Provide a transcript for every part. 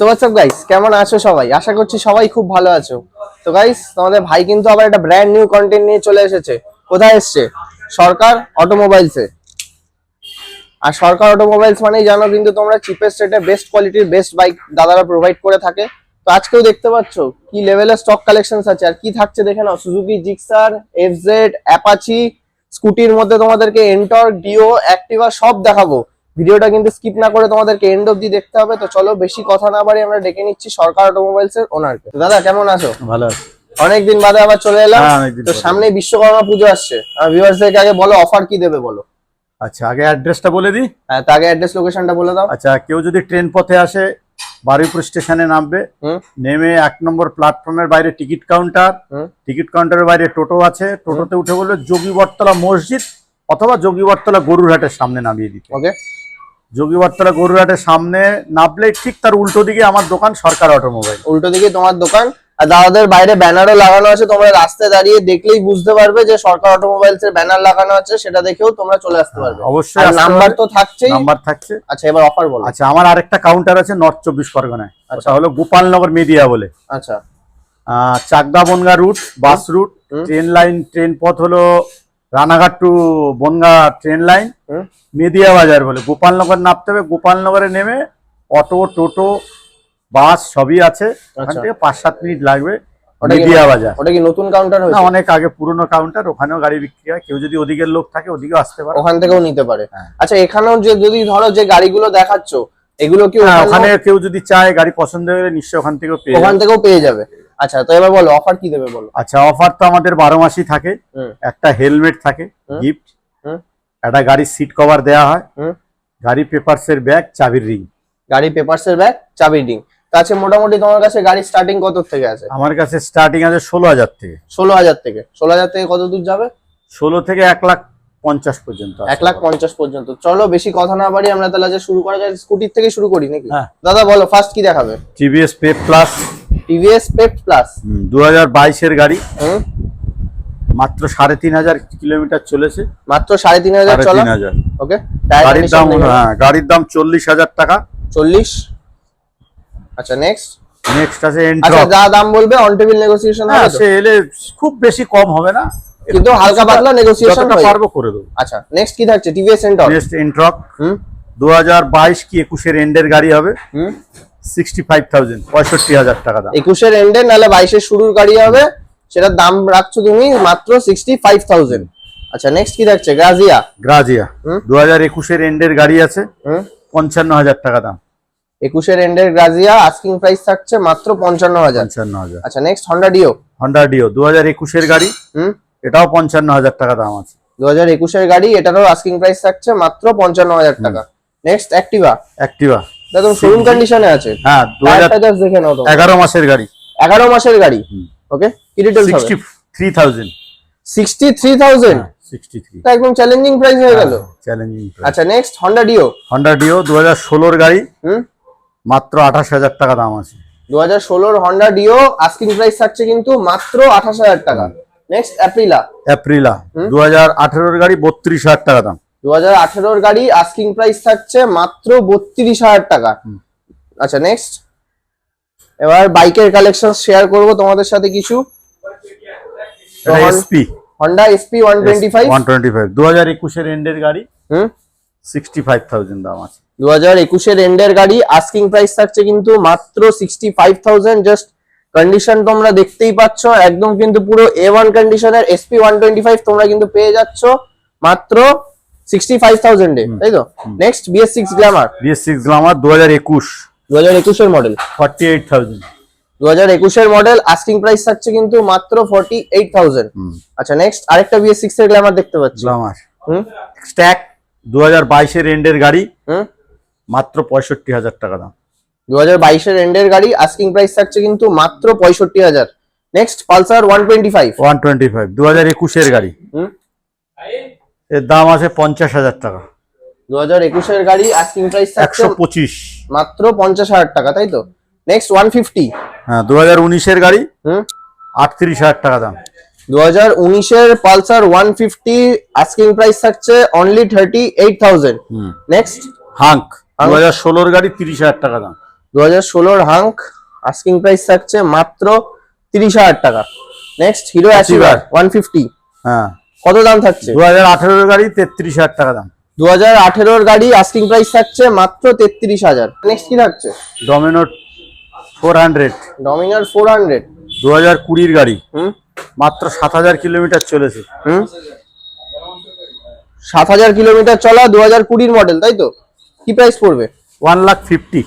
So WhatsApp guys কেমন আছো সবাই? আশা করছি সবাই খুব ভালো আছো। তো গাইস তোমাদের ভাই কিন্তু আবার একটা ব্র্যান্ড নিউ কন্টেন্ট নিয়ে চলে এসেছে। কোথায় এসছে? সরকার অটোমোবাইলসে আর সরকার অটোমোবাইলস মানেই জানো কিন্তু তোমরা চিপেস্ট রেটে বেস্ট কোয়ালিটির বেস্ট বাইক দাদারা প্রোভাইড করে থাকে। তো আজকেও দেখতে পাচ্ছ কি লেভেলের স্টক কালেকশনস আছে আর কি থাকছে দেখে নাও। সুজুকি জিক্সার এফজেড অ্যাপাচি স্কুটির মধ্যে তোমাদেরকে এন্টর ডিও অ্যাক্টিভা সব দেখাবো। ভিডিওটা কিন্তু স্কিপ না করে তোমাদেরকে এন্ড অব্দি দেখতে হবে। তো চলো বেশি কথা না বাড়ি আমরা ডেকে নিচ্ছি সরকার অটোমোবাইলস এর ওনারকে দাদা কেমন আছো? ভালো আছে। অনেকদিন বাদে আবার চলে এলাম। হ্যাঁ, তো সামনে বিশ্বকর্মা পুজো আসছে। আমার ভিউয়ার্সদেরকে আগে বলো অফার কি দেবে বলো? আচ্ছা আগে অ্যাড্রেসটা বলে দিই। হ্যাঁ আগে অ্যাড্রেস লোকেশনটা বলে দাও। আচ্ছা কেউ যদি ট্রেন পথে আসে বারুইপুর স্টেশনে নামবে নেমে এক নম্বর প্ল্যাটফর্মের বাইরে টিকিট কাউন্টার টিকিট কাউন্টারের বাইরে টোটো আছে। টোটোতে উঠে বলবে যোগীবরতলা মসজিদ অথবা যোগীবরতলা গরুরহাটের সামনে নামিয়ে দিতে। ওকে যোগীবরতলা গরুরহাটের সামনে নামলে ঠিক তার উল্টো দিকে আমার দোকান সরকার অটোমোবাইল। উল্টো দিকে তোমার দোকান। আর দাদাদের বাইরে ব্যানারও লাগানো আছে তোমরা রাস্তায় দাঁড়িয়ে দেখলেই বুঝতে পারবে যে সরকার অটোমোবাইলস এর ব্যানার লাগানো আছে সেটা দেখেও তোমরা চলে আসতে পারবে। অবশ্যই নাম্বার তো থাকছেই। নাম্বার থাকছে। আচ্ছা এবার অফার বলো। আচ্ছা আমার আরেকটা কাউন্টার আছে নর্থ চব্বিশ পরগনায়। আচ্ছা। হলো গোপালনগর মিডিয়া বলে। আচ্ছা। আহ, Chakdaha Bangaon route bus route train line train পথ হলো Ranaghat to Bangaon train line Mediya বাজার বলে। গোপালনগর নামতে হবে গোপালনগরে নেমে অটো টোটো বাস সবই আছে। ওখান আচ্ছা। থেকে পাঁচ সাত মিনিট লাগবে। মেদিয়া বাজার ওটা কি নতুন কাউন্টার হয়েছে? অনেক আগে পুরনো কাউন্টার ওখানেও গাড়ি বিক্রি হয়। কেউ যদি ওদিকের লোক থাকে ওদিকেও আসতে পারে। ওখান থেকেও নিতে পারে। হ্যাঁ। আচ্ছা এখানেও যে যদি ধরো যে গাড়িগুলো দেখাচ্ছ এগুলো কি হ্যাঁ, ওখানে কেউ যদি চায় গাড়ি পছন্দ নিশ্চয়ই ওখান থেকেও পেয়ে ওখান থেকেও পেয়ে যাবে। আচ্ছা তো এবার বলো অফার কি দেবে বলো? আচ্ছা অফার তো আমাদের বারো মাসই থাকে। একটা হেলমেট থাকে গিফট একটা গাড়ির সিট কভার দেওয়া হয়। গাড়ি পেপারসের ব্যাগ চাবির রিং গাড়ি পেপারস এর ব্যাগ চাবির রিং আছে মোটামুটি তোমার কাছে গাড়ি স্টার্টিং কত থেকে আছে? আমার কাছে স্টার্টিং আছে ষোলো হাজার থেকে। ষোলো হাজার থেকে। ষোলো হাজার থেকে কত দূর যাবে? ষোলো থেকে এক লাখ পঞ্চাশ পর্যন্ত এক লাখ পঞ্চাশ পর্যন্ত। চলো বেশি কথা না বাড়ি আমরা তাহলে শুরু করা যায়। স্কুটির থেকে শুরু করি নাকি? হ্যাঁ। দাদা বলো ফার্স্ট কি দেখাবে? TVS Pep plus TVS Pep plus দু হাজার বাইশের গাড়ি। মাত্র সাড়ে তিন হাজার কিলোমিটার চলেছে। মাত্র সাড়ে তিন হাজার তিন হাজার। ওকে গাড়ির দাম হ্যাঁ গাড়ির দাম চল্লিশ হাজার টাকা। চল্লিশ? আচ্ছা নেক্সট নেক্সট আছে আচ্ছা যা দাম বলবে অন টেবিল নেগোসিয়েশন হবে সে এলে খুব বেশি কম হবে না। কিন্তু হালকা পাতলা নেগোসিয়েশন যতটা পারব করে দেবো। আচ্ছা নেক্সট কি থাকছে? টিভিএস সেন্টার নেক্সট এন্ট্রক হুম। দু হাজার বাইশ কি একুশের এন্ডের গাড়ি হবে। হুম। সিক্সটি ফাইভ থাউজেন্ড পঁয়ষট্টি হাজার টাকা দাম। একুশের এন্ডে নাহলে বাইশের শুরুর গাড়ি হবে সেটার দাম রাখছো তুমি মাত্র সিক্সটি ফাইভ থাউজেন্ড আচ্ছা নেক্সট কি থাকছে গ্রাজিয়া গ্রাজিয়া হুম। দু হাজার একুশের এন্ডের গাড়ি আছে হুম? পঞ্চান্ন হাজার টাকা দাম। একুশের এন্ডের গ্রাজিয়া আস্কিং প্রাইস থাকছে মাত্র পঞ্চান্ন হাজার পঞ্চান্ন হাজার আচ্ছা next Honda Dio Honda Dio দু হাজার একুশের গাড়ি হুম? এটাও পঞ্চান্ন হাজার টাকা দাম আছে। দু হাজার একুশের গাড়ি এটারও আস্কিং প্রাইস থাকছে মাত্র পঞ্চান্ন হাজার টাকা নেক্সট অ্যাক্টিভা অ্যাক্টিভা একদম শোরুম কন্ডিশনে আছে? হ্যাঁ দু হাজার টায়ারটা just দেখে নাও তোমরা। এগারো মাসের গাড়ি। এগারো মাসের গাড়ি? ওকে কি ডিটেলস হবে? Sixty three thousand sixty three thousand sixty three একদম চ্যালেঞ্জিং প্রাইস হয়ে গেল। চ্যালেঞ্জিং আচ্ছা নেক্সট ডিও হন্ডা ডিও দু হাজার ষোলোর গাড়ি। হুম? মাত্র আঠাশ হাজার টাকা দাম আছে। দু হাজার ষোলোর হন্ডা ডিও আস্কিং প্রাইস থাকছে কিন্তু মাত্র আঠাশ হাজার টাকা। নেক্সট অ্যাপ্রিলা দু হাজার আঠেরোর গাড়ি বত্রিশ হাজার টাকা দাম। দু হাজার আঠেরোর গাড়ি আস্কিং প্রাইস থাকছে মাত্র বত্রিশ হাজার টাকা। আচ্ছা নেক্সট এবার বাইকের কালেকশন শেয়ার করব তোমাদের সাথে কিছু। SP Honda SP one twenty five one twenty five দু হাজার একুশের এন্ডের গাড়ি। হুম। সিক্সটি ফাইভ থাউজেন্ড দাম আছে। দু হাজার একুশের এন্ডের গাড়ি আস্কিং প্রাইস থাকছে কিন্তু মাত্র sixty five thousand just condition তোমরা দেখতেই পাচ্ছ একদম কিন্তু পুরো এ ওয়ান কন্ডিশনের এসপি ওয়ান টোয়েন্টি ফাইভ তোমরা কিন্তু পেয়ে যাচ্ছ। মাত্র সিক্সটি ফাইভ থাউজেন্ডে তাই তো next BS six Glamour BS six Glamour দু হাজার একুশ। দু হাজার একুশের মডেল ফর্টি এইট থাউজেন্ড দু হাজার একুশের মডেল আস্কিং প্রাইস থাকছে কিন্তু মাত্র ফর্টি এইট থাউজেন্ড আচ্ছা নেক্সট আরেকটা বিএস সিক্স এর গ্ল্যামার দেখতে পাচ্ছি। গ্লামার হুম? স্ট্যাক দু হাজার বাইশের এন্ডের গাড়ি। হুম? মাত্র পঁয়ষট্টি হাজার টাকা দাম। দু হাজার বাইশের এন্ডের গাড়ি আস্কিং প্রাইস থাকছে কিন্তু মাত্র পঁয়ষট্টি হাজার। Next Pulsar one twenty five one twenty five দু হাজার একুশের গাড়ি। হুম? এর দাম আছে পঞ্চাশ হাজার টাকা। দু হাজার একুশের গাড়ি আস্কিং প্রাইস একশো পঁচিশ। মাত্র পঞ্চাশ হাজার টাকা তাই তো? নেক্সট ওয়ান ফিফটি হ্যাঁ দু হাজার উনিশের গাড়ি হুম? আটত্রিশ হাজার টাকা দাম। দু হাজার উনিশের Pulsar one fifty asking price থাকছে অনলি থার্টি এইট থাউজেন্ড হুম। নেক্সট হাঙ্ক দু হাজার ষোলোর গাড়ি তিরিশ হাজার টাকা দাম। দু হাজার ষোলোর হাঙ্ক আস্কিং প্রাইস থাকছে মাত্র তিরিশ হাজার টাকা। Next Hero Achiever one fifty হ্যাঁ। কত দাম থাকছে? দু হাজার আঠেরোর গাড়ি তেত্রিশ হাজার টাকা দাম। দু হাজার আঠেরোর গাড়ি আস্কিং প্রাইস থাকছে মাত্র তেত্রিশ হাজার। নেক্সট কি থাকছে? Dominar four hundred Dominar four hundred দু হাজার কুড়ির গাড়ি। হুম? মাত্র সাত হাজার কিলোমিটার চলেছে। হুম? সাত হাজার কিলোমিটার চলা দু হাজার কুড়ির মডেল তাই তো? কি প্রাইস পড়বে? One lakh fifty.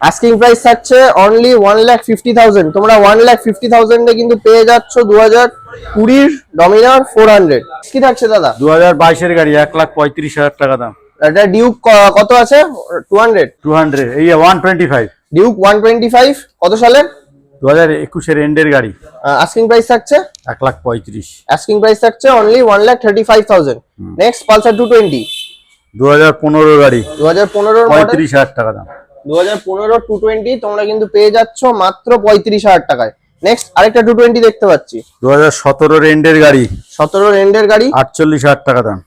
Asking price থাকছে only one lakh fifty thousand তোমরা ওয়ান লাখ ফিফটি থাউজেন্ডে কিন্তু পেয়ে যাচ্ছ দু হাজার কুড়ির ডমিনার ফোর হান্ড্রেড কি থাকছে দাদা? দু হাজার বাইশের গাড়ি এক লাখ পঁয়ত্রিশ হাজার টাকা দাম। এটা ডিউক কত আছে? টু হান্ড্রেড টু হান্ড্রেড এই one twenty five Duke one twenty five কত সালের দু হাজার একুশের এন্ডের গাড়ি। আস্কিং প্রাইস থাকছে? এক লাখ পঁয়ত্রিশ। আস্কিং প্রাইস থাকছে only one lakh thirty five thousand next Pulsar two twenty দু হাজার পনেরো গাড়ি। দু হাজার মডেল পঁয়ত্রিশ হাজার টাকা দাম। দু হাজার পনেরো টু টোয়েন্টি তোমরা কিন্তু পেয়ে যাচ্ছ মাত্র পঁয়ত্রিশ হাজার টাকায়। নেক্সট আরেকটা টু টোয়েন্টি দেখতে পাচ্ছি। দু হাজার সতেরোর এন্ডের গাড়ি। সতেরো রেন্ডের গাড়ি। আটচল্লিশ হাজার টাকা দাম।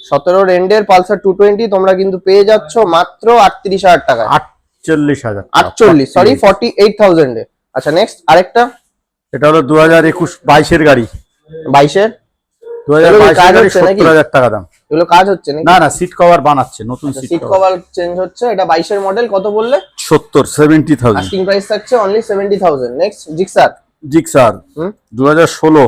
সতেরো রেন্ডের পালসার টু টোয়েন্টি তোমরা কিন্তু পেয়ে যাচ্ছ মাত্র আটত্রিশ হাজার টাকায়। আটচল্লিশ হাজার। আটচল্লিশ সরি ফর্টি এইট থাউজেন্ডে আচ্ছা নেক্সট আরেকটা। এটা হলো দু হাজার একুশ বাইশের গাড়ি। বাইশের? হাজার টাকা দাম। এগুলো কাজ হচ্ছে না না সিট কভার বানাচ্ছে নতুন সিট কভার চেঞ্জ হচ্ছে এটা বাইশের মডেল কত বললে? সত্তর সেভেন্টি থাউজেন্ড আস্কিং প্রাইস থাকছে only seventy thousand next Gixxer Gixxer হুম? দু হাজার ষোলো।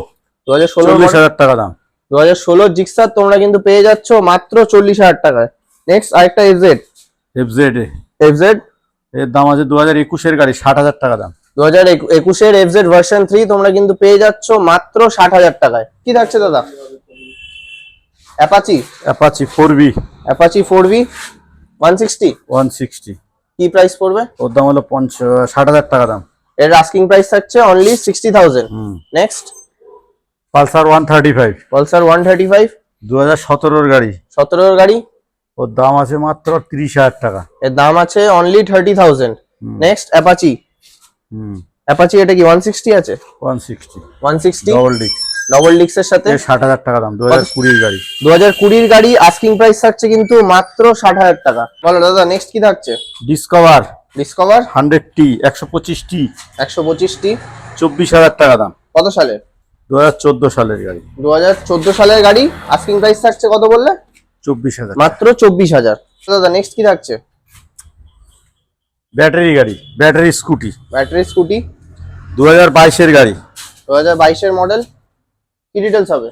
দু হাজার ষোলো চল্লিশ হাজার টাকা দাম। দু হাজার ষোলো জিক্সার তোমরা কিন্তু পেয়ে যাচ্ছ মাত্র চল্লিশ হাজার টাকায়। নেক্সট আরেকটা এফজেড এফজেড এফজেড এর দাম আছে দু হাজার একুশের গাড়ি ষাট হাজার টাকা দাম। দু হাজার একুশের এফজেড ভার্সন থ্রি তোমরা কিন্তু পেয়ে যাচ্ছ মাত্র ষাট হাজার টাকায়। কি থাকছে দাদা? Apache Apache four B Apache four B one sixty one sixty কি প্রাইস পড়বে? ওর দাম হলো পঞ্চ ষাট হাজার টাকা দাম। এর আস্কিং প্রাইস থাকছে অনলি সিক্সটি থাউজেন্ড হুম। Next Pulsar one thirty five Pulsar one thirty five দু হাজার সতেরোর গাড়ি? গাড়ি ওর দাম আছে মাত্র তিরিশ হাজার টাকা। এর দাম আছে only thirty thousand next Apache হুম। অ্যাপাচি এটা কি ওয়ান সিক্সটি আছে? One sixty one sixty double ডিক্স ডবল ডিক্সের সাথে? ষাট হাজার টাকা দাম দু হাজার কুড়ির গাড়ি। দু হাজার কুড়ির গাড়ি আস্কিং প্রাইস থাকছে কিন্তু মাত্র ষাট হাজার টাকা। বলো দাদা নেক্সট কি থাকছে? ডিসকভার ডিসকভার হান্ড্রেড টি একশো পঁচিশ টি একশো পঁচিশটি চব্বিশ হাজার টাকা দাম। কত সালে? দু হাজার চোদ্দ সালের গাড়ি। দু হাজার চোদ্দ সালের গাড়ি আস্কিং প্রাইস থাকছে কত বললে? চব্বিশ হাজার। মাত্র চব্বিশ হাজার। দাদা নেক্সট কি থাকছে? ব্যাটারি গাড়ি ব্যাটারি স্কুটি। Battery scooty. দু হাজার বাইশের গাড়ি। দু হাজার বাইশের মডেল কি ডিটেলস হবে?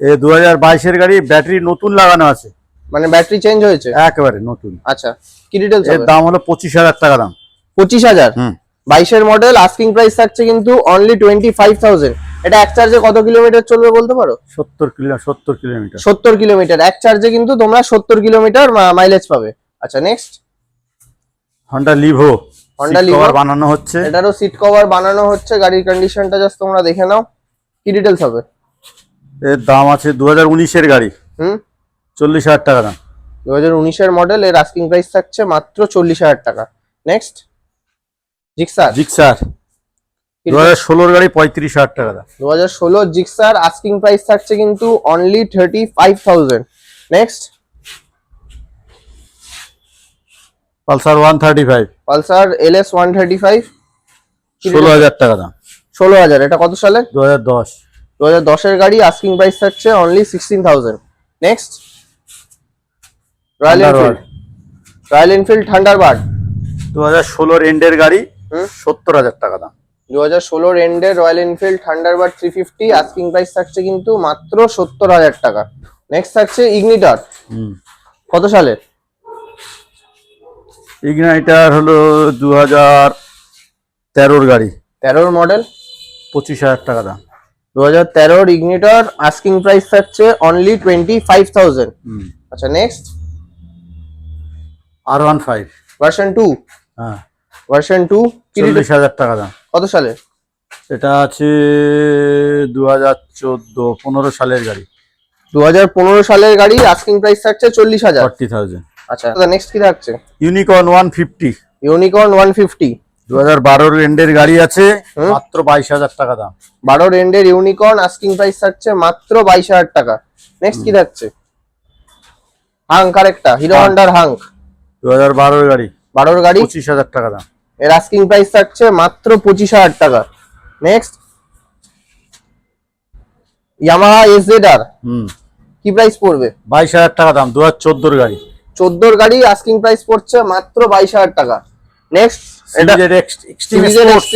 এ দু হাজার বাইশের গাড়ি ব্যাটারি নতুন লাগানো আছে। মানে ব্যাটারি চেঞ্জ হয়েছে? একেবারে নতুন। আচ্ছা কি ডিটেলস এর দাম হলো পঁচিশ হাজার টাকা দাম। পঁচিশ হাজার? হুম। বাইশের মডেল আস্কিং প্রাইস থাকছে কিন্তু অনলি টোয়েন্টি ফাইভ থাউজেন্ড এটা এক চার্জে কত কিলোমিটার চলবে বলতে পারো? সত্তর কিলো সত্তর কিলোমিটার সত্তর কিলোমিটার এক চার্জে কিন্তু তোমরা সত্তর কিলোমিটার মাইলেজ পাবে। আচ্ছা next Honda Livo Honda Levo। বানানো হচ্ছে। এটারও সিট কভার বানানো হচ্ছে। গাড়ির কন্ডিশনটা জাস্ট তোমরা দেখে নাও। কি ডিটেলস হবে? এর দাম আছে দু হাজার উনিশের গাড়ি। হুম? চল্লিশ হাজার টাকা দাম। দু হাজার উনিশের মডেল এর আস্কিং প্রাইস থাকছে মাত্র চল্লিশ হাজার টাকা। নেক্সট জিক্সার জিক্সার দু হাজার ষোলোর গাড়ি পঁয়ত্রিশ হাজার টাকা দাম। দু হাজার ষোলো জিক্সার আস্কিং প্রাইস থাকছে কিন্তু only thirty five thousand next Pulsar one thirty five Pulsar L S one thirty five ষোলো হাজার টাকা দাম। ষোলো হাজার এটা কত সালে? দু হাজার দশ। দু হাজার দশের গাড়ি আস্কিং প্রাইস থাকছে only sixteen thousand next Royal Enfield Royal Enfield Thunderbird দু হাজার ষোলোর এন্ডের গাড়ি সত্তর হাজার টাকা দাম। দু হাজার ষোলোর এন্ডের Royal Enfield Thunderbird three fifty asking price থাকছে কিন্তু মাত্র সত্তর হাজার টাকা। নেক্সট থাকছে ইগনিটর হুম। কত সালের? ইগনাইটার হলো দু হাজার তেরোর গাড়ি। তেরোর মডেল পঁচিশ হাজার টাকা দাম। দু হাজার তেরোর ইগনিটর আস্কিং প্রাইস থাকছে অনলি টোয়েন্টি ফাইভ থাউজেন্ড আচ্ছা next R one five version two হ্যাঁ। ভার্সন টু চল্লিশ হাজার টাকা দাম। কত সালের এটা আছে দু হাজার চোদ্দ পনেরো সালের গাড়ি। দু হাজার পনেরো সালের গাড়ি আস্কিং প্রাইস থাকছে চল্লিশ হাজার। Forty thousand. আচ্ছা নেক্সট কি থাকছে? Unicorn one fifty Unicorn one fifty দু হাজার বারোর এন্ডের গাড়ি আছে মাত্র বাইশ হাজার টাকা দাম। বারো রেন্ডের ইউনিকর্ন আস্কিং প্রাইস থাকছে মাত্র বাইশ হাজার টাকা। নেক্সট কি থাকছে? হাঙ্ক আরেকটা হিরো। হন্ডার হাঙ্ক দু হাজার বারোর গাড়ি বারোর গাড়ি? পঁচিশ হাজার টাকা দাম। এর আস্কিং প্রাইস থাকছে মাত্র পঁচিশ হাজার টাকা। Next Yamaha S Z R হুম। কি প্রাইস পড়বে? বাইশ হাজার টাকা দাম দু হাজার চোদ্দোর গাড়ি। চোদ্দোর গাড়ি আস্কিং প্রাইস পড়ছে মাত্র বাইশ হাজার টাকা। নেক্সট এটা Xtreme sports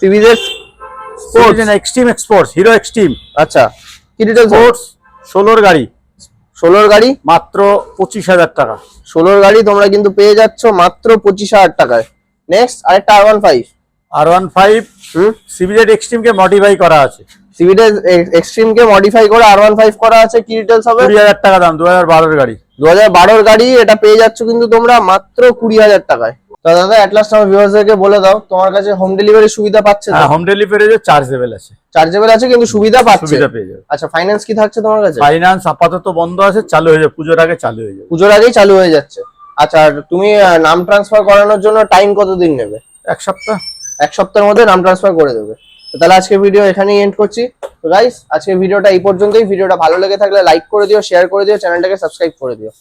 সিভিজের CBZ Xtreme exports Hero Xtreme আচ্ছা কি ডিটেলস স্পোর্টস ষোলোর গাড়ি। ষোলোর গাড়ি? মাত্র পঁচিশ হাজার টাকা। ষোলোর গাড়ি তোমরা কিন্তু পেয়ে যাচ্ছ মাত্র পঁচিশ হাজার টাকায়। নেক্সট আরেকটা R one five R one five হুম? সিবিজেড এক্সট্রিমকে মডিফাই করা আছে। সিভিডের এক্সট্রিম কে মডিফাই করে আর ওয়ান ফাইভ করা আছে কি ডিটেলস হবে? কুড়ি হাজার টাকা দাম দু হাজার বারোর গাড়ি। দু হাজার বারোর গাড়ি এটা পেয়ে যাচ্ছ কিন্তু তোমরা মাত্র কুড়ি হাজার টাকায়। তো দাদা অ্যাটলাস্ট আমার ভিউয়ার্সদেরকে বলে দাও তোমার কাছে হোম ডেলিভারি সুবিধা পাচ্ছে হ্যাঁ হোম ডেলিভারি চার্জেবল আছে। চার্জেবল আছে কিন্তু সুবিধা পাচ্ছে? সুবিধা পেয়ে যাবে। আচ্ছা ফাইন্যান্স কি থাকছে তোমার কাছে? ফাইন্যান্স আপাতত বন্ধ আছে চালু হয়ে যাবে পুজোর আগে চালু হয়ে যাবে। পুজোর আগেই চালু হয়ে যাচ্ছে। আচ্ছা আর তুমি নাম ট্রান্সফার করানোর জন্য টাইম কতদিন নেবে? এক সপ্তাহ। এক সপ্তাহের মধ্যে নাম ট্রান্সফার করে দেবে। তো তাহলে আজকে ভিডিও এখানেই এন্ড করছি। তো গাইস আজকে ভিডিওটা এই পর্যন্তই। ভিডিওটা ভালো লেগে থাকলে লাইক করে দিও শেয়ার করে দিও চ্যানেলটাকে সাবস্ক্রাইব করে দিও।